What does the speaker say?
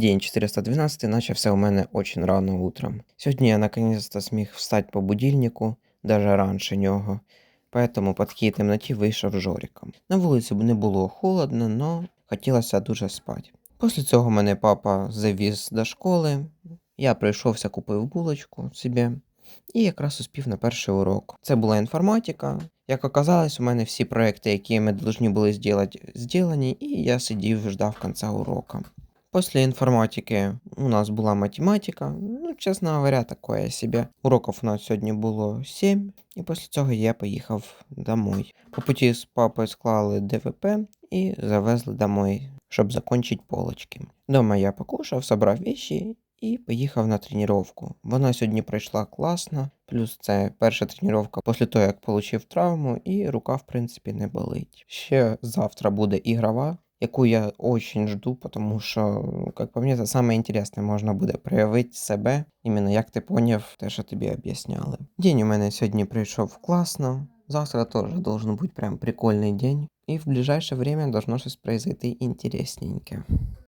День 412 начався у мене очень рано утром. Сьогодні я наконец-то зміг встати по будильнику, даже раніше нього. Поэтому по такій темноті вийшов Жориком. На вулиці не було холодно, но хотілося дуже спати. Після цього мене папа завіз до школи. Я прийшовся, купив булочку собі і якраз успів на перший урок. Це була інформатика. Як оказалось, у мене всі проекти, які ми повинні були зробити, зроблені, і я сидів ждав кінця уроку. Після інформатики у нас була математика. Ну, чесно говоря, такое себе. Уроків у нас сьогодні було 7, і після цього я поїхав домой. По путі з папою склали ДВП і завезли домой, щоб закінчити полочки. Дома я покушав, собрав вещи і поїхав на тренування. Вона сьогодні пройшла класно, плюс це перша тренування після того, як отримав травму, і рука, в принципі, не болить. Ще завтра буде ігрова, яку я очень жду, тому що, як по мені, це саме інтересне, можна буде проявити себе, іменно як ти поняв те, що тобі об'ясняли. День у мене сьогодні прийшов класно. Завтра тоже должен быть прям прикольный день. И в ближайшее время должно что-то произойти интересненькое.